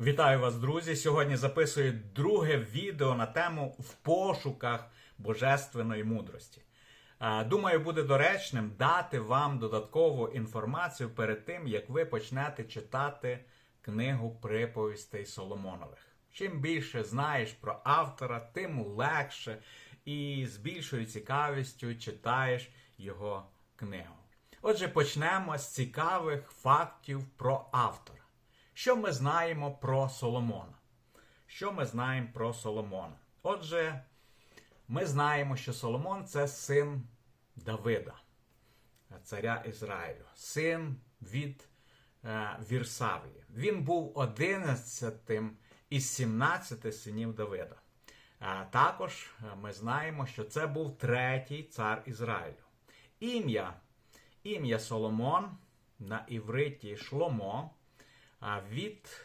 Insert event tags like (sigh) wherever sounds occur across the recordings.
Вітаю вас, друзі! Сьогодні записую друге відео на тему в пошуках божественної мудрості. Думаю, буде доречним дати вам додаткову інформацію перед тим, як ви почнете читати книгу приповістей Соломонових. Чим більше знаєш про автора, тим легше і з більшою цікавістю читаєш його книгу. Отже, почнемо з цікавих фактів про автора. Що ми знаємо про Соломона? Що ми знаємо про Соломона? Отже, ми знаємо, що Соломон це син Давида, царя Ізраїлю, син від е, Вірсавії. Він був одинадцятим із 17 синів Давида. Е, також е, ми знаємо, що це був третій цар Ізраїлю. Ім'я, ім'я Соломон на івриті Шломо а від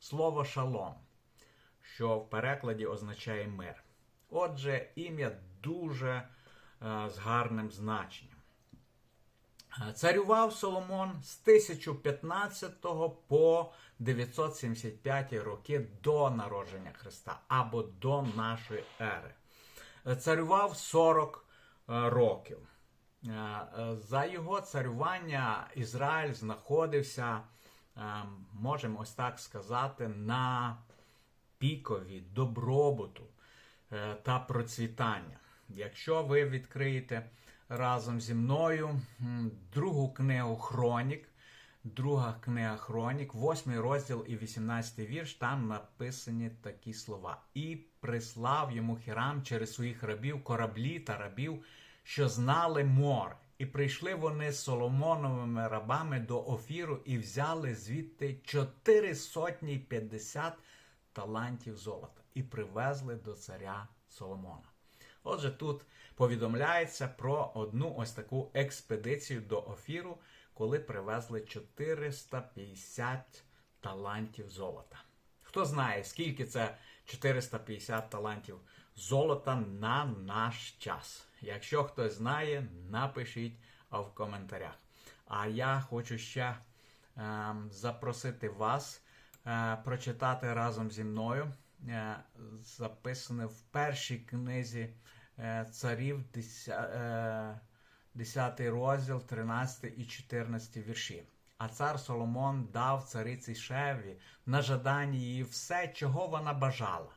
слова шалом, що в перекладі означає мир. Отже, ім'я дуже е, з гарним значенням. Е, Царював Соломон з 1015 по 975 роки до народження Христа або до нашої ери. Е, Царював 40 е, років. За його царювання Ізраїль знаходився, можемо ось так сказати, на пікові добробуту е, та процвітання. Якщо ви відкриєте разом зі мною другу книгу Хронік, друга книга Хронік, 8 розділ і 18 вірш, там написані такі слова. І прислав йому Хірам через своїх рабів кораблі та рабів, що знали море. І прийшли вони з Соломоновими рабами до Офіру і взяли звідти 4 сотні й 50 талантів золота і привезли до царя Соломона. Отже, тут повідомляється про одну ось таку експедицію до Офіру, коли привезли 450 талантів золота. Хто знає, скільки це 450 талантів золота на наш час? Якщо хтось знає, напишіть в коментарях. А я хочу ще ем, запросити вас е, прочитати разом зі мною е, записане в першій книзі е, царів, 10, е, 10 розділ, 13 і 14 вірші. А цар Соломон дав цариці Шеві на жадання її все, чого вона бажала.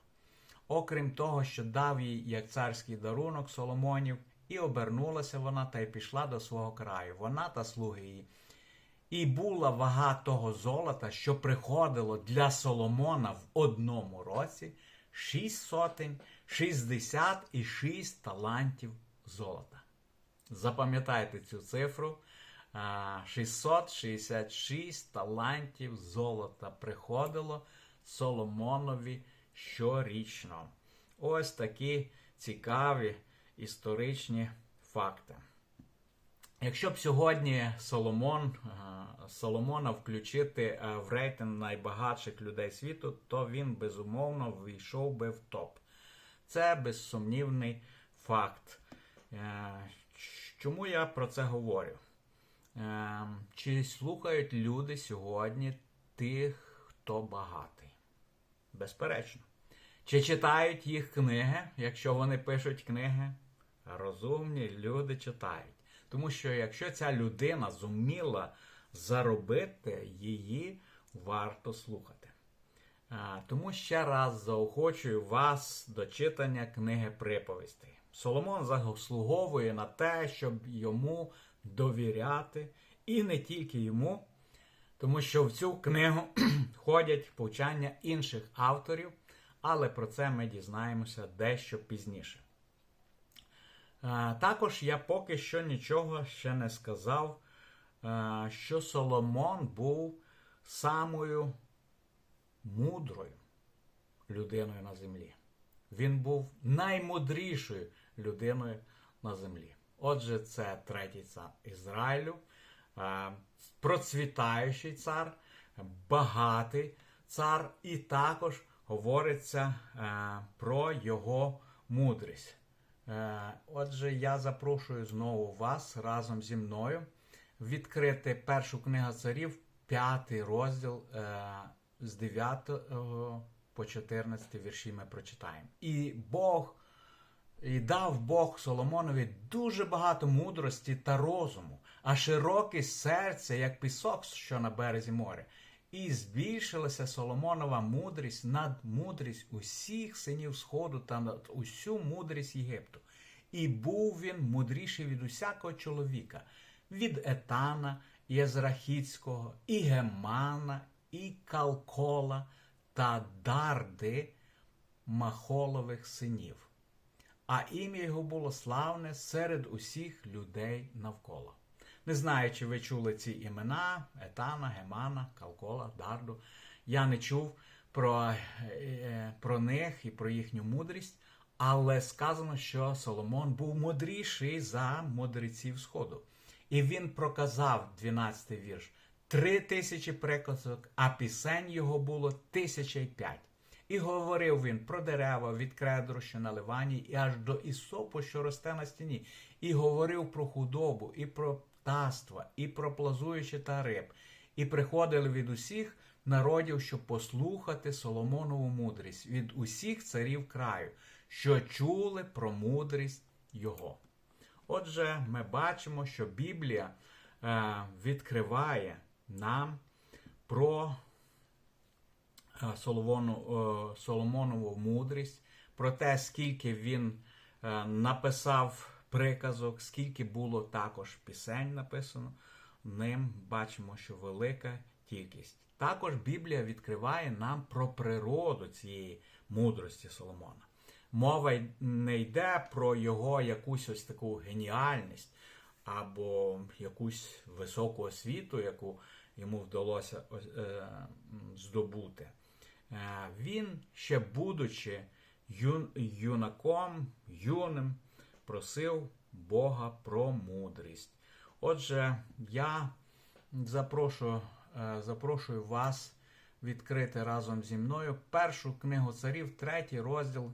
Окрім того, що дав їй як царський дарунок Соломонів, і обернулася вона та й пішла до свого краю, вона та слуги її. І була вага того золота, що приходило для Соломона в одному році, шість сотень, шістдесят і шість талантів золота. Запам'ятайте цю цифру. А, 666 талантів золота приходило Соломонові щорічно. Ось такі цікаві історичні факти. Якщо б сьогодні Соломон, Соломона включити е, в рейтинг найбагатших людей світу, то він безумовно війшов би в топ. Це безсумнівний факт. Е, Чому я про це говорю? Е, Чи слухають люди сьогодні тих, хто багатий? Безперечно. Чи читають їх книги, якщо вони пишуть книги? Розумні люди читають. Тому що якщо ця людина зуміла заробити, її варто слухати. Тому ще раз заохочую вас до читання книги приповістей. Соломон заслуговує на те, щоб йому довіряти, і не тільки йому, тому що в цю книгу (clears throat) входять повчання інших авторів, але про це ми дізнаємося дещо пізніше. Е, Також я поки що нічого ще не сказав, е, що Соломон був самою мудрою людиною на землі. Він був наймудрішою людиною на землі. Отже, це третій цар Ізраїлю, е, процвітаючий цар, багатий цар, і також говориться е, про його мудрість. Е, Отже, я запрошую знову вас разом зі мною відкрити першу книгу царів, п'ятий розділ з 9 по 14 вірші ми прочитаємо. І Бог і дав Бог Соломонові дуже багато мудрості та розуму, а широке серце, як пісок, що на березі моря. І збільшилася Соломонова мудрість над мудрість усіх синів Сходу та над усю мудрість Єгипту. І був він мудріший від усякого чоловіка, від Етана, Єзрахіцького, і Гемана, і Калкола та Дарди Махолових синів. А ім'я його було славне серед усіх людей навколо. Не знаю, чи ви чули ці імена Етана, Гемана, Калкола, Дарду. Я не чув про, е, про них і про їхню мудрість, але сказано, що Соломон був мудріший за мудреців Сходу. І він проказав 12-й вірш три тисячі приказок, а пісень його було тисяча й п'ять. І говорив він про дерева від кредру, що на ливані, і аж до ісопу, що росте на стіні, і говорив про худобу, і про птаства, і про плазуючі та риб, і приходили від усіх народів, щоб послухати Соломонову мудрість від усіх царів краю, що чули про мудрість його. Отже, ми бачимо, що Біблія е, відкриває нам про Соломону, е, Соломонову мудрість, про те, скільки він е, написав приказок, скільки було також пісень написано. Ним бачимо, що велика кількість. Також Біблія відкриває нам про природу цієї мудрості Соломона. Мова не йде про його якусь ось таку геніальність або якусь високу освіту, яку йому вдалося е, здобути. Е, він, ще будучи юн, юнаком, юним, просив Бога про мудрість. Отже, я запрошую, е, запрошую вас відкрити разом зі мною першу книгу царів, третій розділ.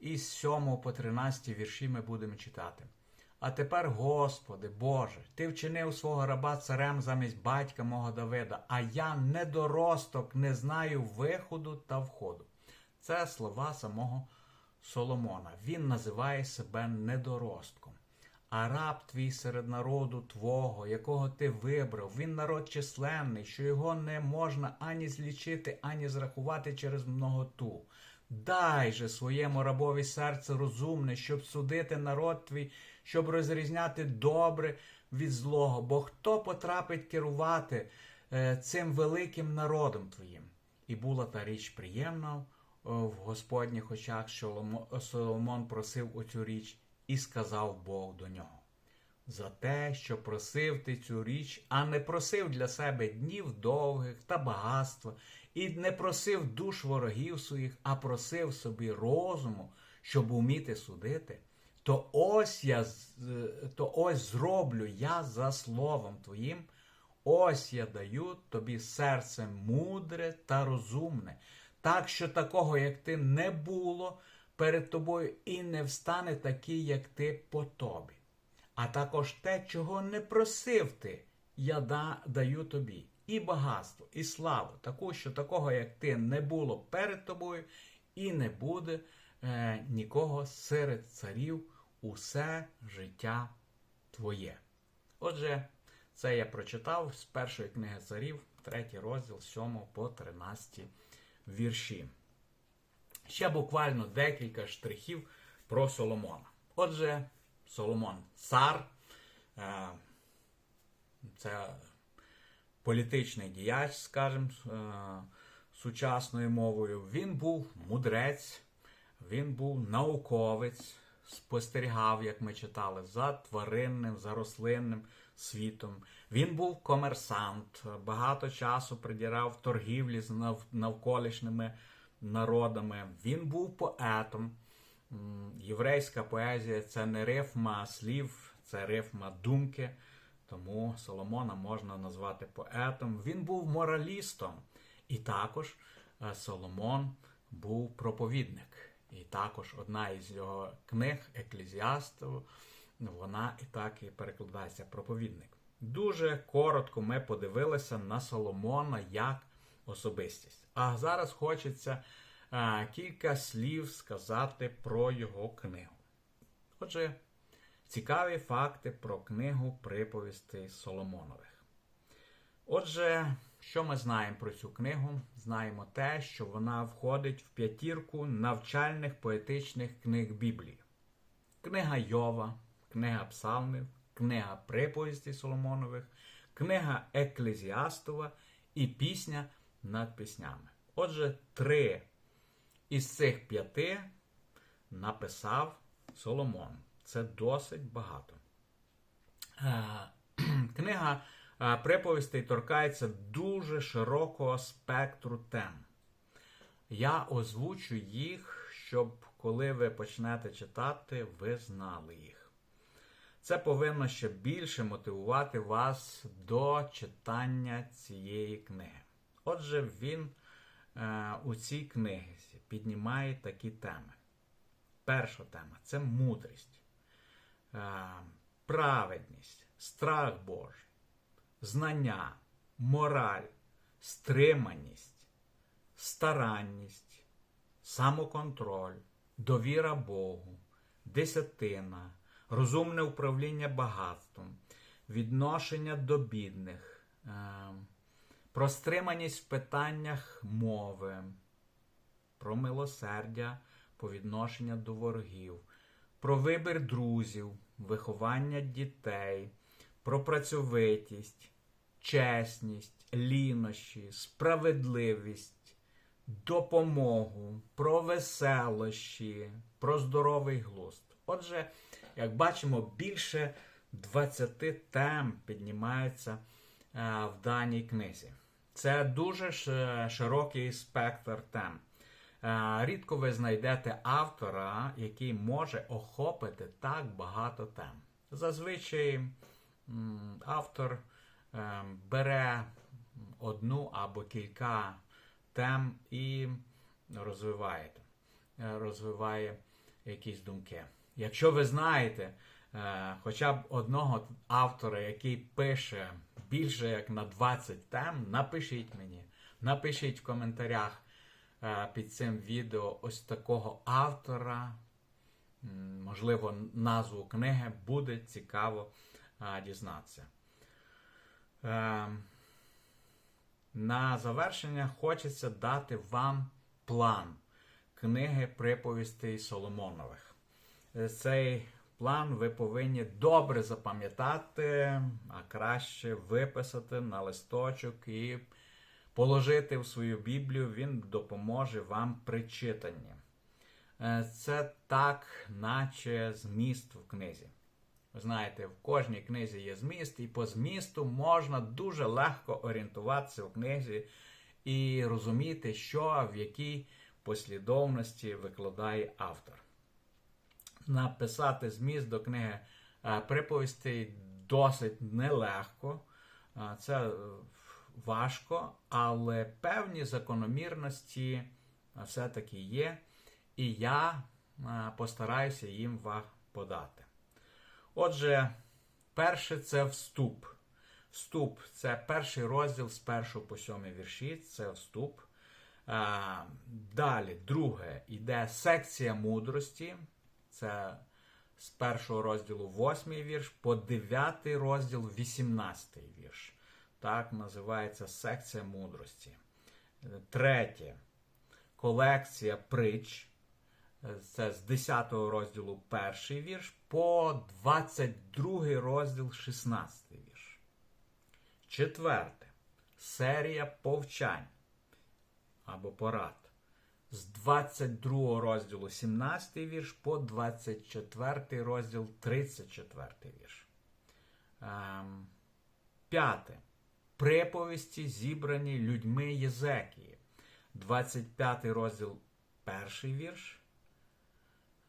Із 7 по 13 вірші ми будемо читати. А тепер, Господи, Боже, Ти вчинив свого раба царем замість батька мого Давида, а я недоросток, не знаю виходу та входу. Це слова самого Соломона. Він називає себе недоростком. А раб твій серед народу Твого, якого ти вибрав, він народ численний, що його не можна ані злічити, ані зрахувати через многоту. Дай же своєму рабові серце розумне, щоб судити народ твій, щоб розрізняти добре від злого. Бо хто потрапить керувати е, цим великим народом твоїм? І була та річ приємна е, в Господніх очах, що Соломон просив оцю річ, і сказав Бог до нього. За те, що просив ти цю річ, а не просив для себе днів довгих та багатства, і не просив душ ворогів своїх, а просив собі розуму, щоб уміти судити, то ось я то ось зроблю я за словом твоїм, ось я даю тобі серце мудре та розумне, так що такого, як ти, не було перед тобою, і не встане такий, як ти по тобі. А також те, чого не просив ти, я да, даю тобі. І багатство, і славу, таку, що такого, як ти, не було перед тобою, і не буде е, нікого серед царів усе життя твоє. Отже, це я прочитав з першої книги царів, третій розділ 7 по 13 вірші. Ще буквально декілька штрихів про Соломона. Отже, Соломон цар, е, це політичний діяч, скажімо, е, сучасною мовою. Він був мудрець, він був науковець, спостерігав, як ми читали, за тваринним, за рослинним світом. Він був комерсант, багато часу придірав торгівлі з навколишніми народами. Він був поетом. Єврейська поезія це не рифма слів, це рифма думки. Тому Соломона можна назвати поетом. Він був моралістом. І також е, Соломон був проповідник. І також одна із його книг Еклезіасту, вона і так і перекладається проповідник. Дуже коротко ми подивилися на Соломона як особистість. А зараз хочеться а, кілька слів сказати про його книгу. Отже, цікаві факти про книгу приповістей Соломонових. Отже, що ми знаємо про цю книгу? Знаємо те, що вона входить в п'ятірку навчальних поетичних книг Біблії. Книга Йова, книга Псалмів, книга приповістей Соломонових, книга Еклезіастова і пісня над піснями. Отже, три із цих п'яти написав Соломон. Це досить багато. Е, (clears throat) Книга приповістей торкається дуже широкого спектру тем. Я озвучу їх, щоб коли ви почнете читати, ви знали їх. Це повинно ще більше мотивувати вас до читання цієї книги. Отже, він е, у цій книзі піднімає такі теми. Перша тема це мудрість, е, праведність, страх Божий, знання, мораль, стриманість, старанність, самоконтроль, довіра Богу, десятина, розумне управління багатством, відношення до бідних, е, про стриманість в питаннях мови, про милосердя по відношенню до ворогів, про вибір друзів, виховання дітей, про працьовитість, чесність, лінощі, справедливість, допомогу, про веселощі, про здоровий глузд. Отже, як бачимо, більше 20 тем піднімаються е, в даній книзі. Це дуже широкий спектр тем. Е, рідко ви знайдете автора, який може охопити так багато тем. Зазвичай автор е, бере одну або кілька тем і розвиває, е, розвиває якісь думки. Якщо ви знаєте хоча б одного автора, який пише більше як на 20 тем, напишіть мені, напишіть в коментарях. Е, під цим відео ось такого автора, можливо, назву книги буде цікаво е, дізнатися. Е, на завершення хочеться дати вам план книги приповістей Соломонових. Цей план ви повинні добре запам'ятати, а краще виписати на листочок і положити в свою Біблію, він допоможе вам при читанні. Е, це так, наче зміст в книзі. Ви знаєте, в кожній книзі є зміст, і по змісту можна дуже легко орієнтуватися в книзі і розуміти, що в якій послідовності викладає автор. Написати зміст до книги е, приповістей досить нелегко. Е, це важко, але певні закономірності все-таки є, і я постараюся їм подати. Отже, перше це вступ. Вступ це перший розділ з першого по сьомий вірші, це вступ. Далі, друге, йде секція мудрості. Це з першого розділу восьмий вірш, по дев'ятий розділ, вісімнадцятий вірш. Так називається секція мудрості. Третє. Колекція притч. Це з 10 розділу перший вірш по 22 розділ 16 вірш. Четверте. Серія повчань або порад. З 22 розділу 17 вірш по 24 розділ 34 вірш. Ем, п'яте приповісті, зібрані людьми Єзекії. 25 розділ перший вірш.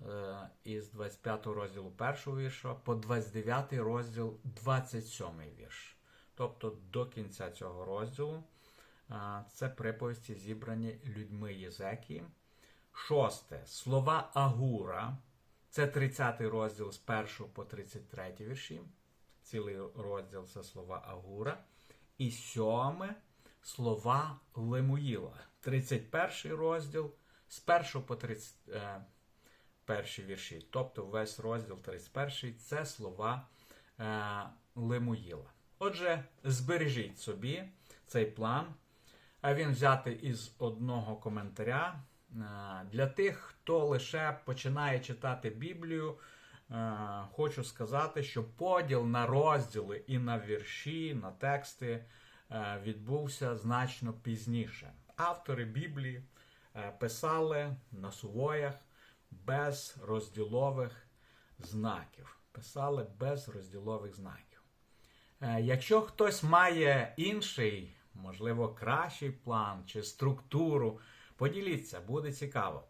Е, із 25 розділу першого вірша по 29 розділ 27 вірш. Тобто до кінця цього розділу е, це приповісті, зібрані людьми Єзекії. Шосте. Слова Агура. Це 30 розділ з 1 по 33 вірші. Цілий розділ це слова Агура. І сьоме слова Лемуїла. 31 розділ з 1 по 31 вірші. Тобто весь розділ 31 це слова е, Лемуїла. Отже, збережіть собі цей план. А він взяти із одного коментаря. Е, Для тих, хто лише починає читати Біблію, е, хочу сказати, що поділ на розділи і на вірші, на тексти е, відбувся значно пізніше. Автори Біблії писали на сувоях без розділових знаків. Писали без розділових знаків. Е, Якщо хтось має інший, можливо, кращий план чи структуру, поділіться, буде цікаво.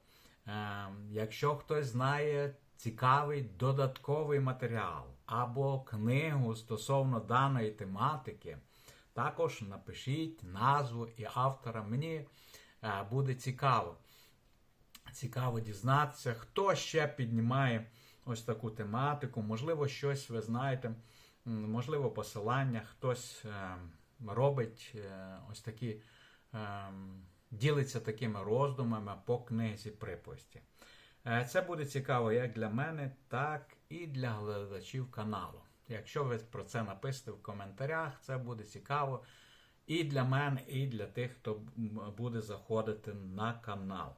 Е, Якщо хтось знає цікавий додатковий матеріал або книгу стосовно даної тематики, також напишіть назву і автора. Мені е, буде цікаво. Цікаво дізнатися, хто ще піднімає ось таку тематику. Можливо, щось ви знаєте, можливо, посилання, хтось е, робить е, ось такі, е, ділиться такими роздумами по книзі приповісті. Це буде цікаво як для мене, так і для глядачів каналу. Якщо ви про це напишете в коментарях, це буде цікаво і для мене, і для тих, хто буде заходити на канал.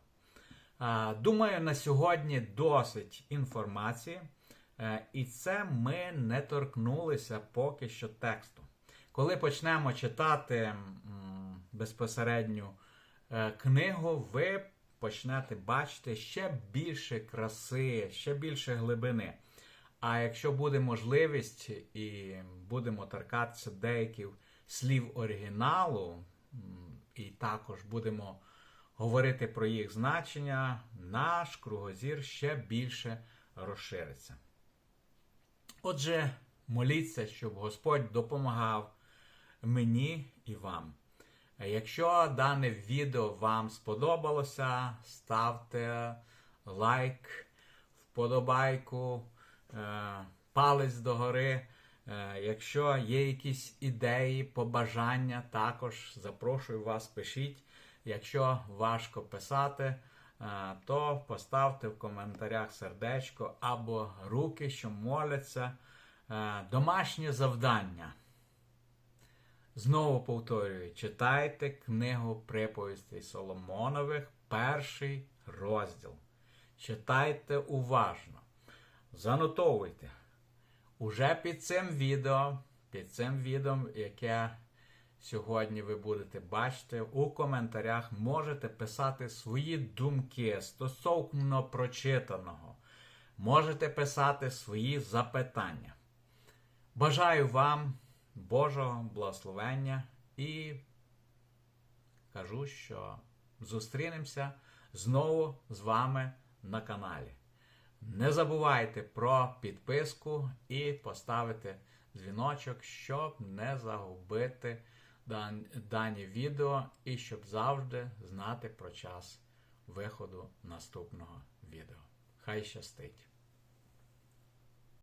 А, Думаю, на сьогодні досить інформації, Е, і це ми не торкнулися поки що тексту. Коли почнемо читати безпосередню е, книгу, ви почнете бачити ще більше краси, ще більше глибини. А якщо буде можливість і будемо торкатися деяких слів оригіналу, і також будемо говорити про їх значення, наш кругозір ще більше розшириться. Отже, моліться, щоб Господь допомагав мені і вам. Якщо дане відео вам сподобалося, ставте лайк, вподобайку, е, палець догори. Е, Якщо є якісь ідеї, побажання, також запрошую вас, пишіть. Якщо важко писати, е, то поставте в коментарях сердечко або руки, що моляться. Е, Домашнє завдання. Знову повторюю, читайте книгу приповістей Соломонових, перший розділ. Читайте уважно. Занотовуйте. Уже під цим відео, під цим відео, яке сьогодні ви будете бачити, у коментарях можете писати свої думки стосовно прочитаного. Можете писати свої запитання. Бажаю вам Божого благословення і кажу, що зустрінемося знову з вами на каналі. Не забувайте про підписку і поставити дзвіночок, щоб не загубити дані відео і щоб завжди знати про час виходу наступного відео. Хай щастить!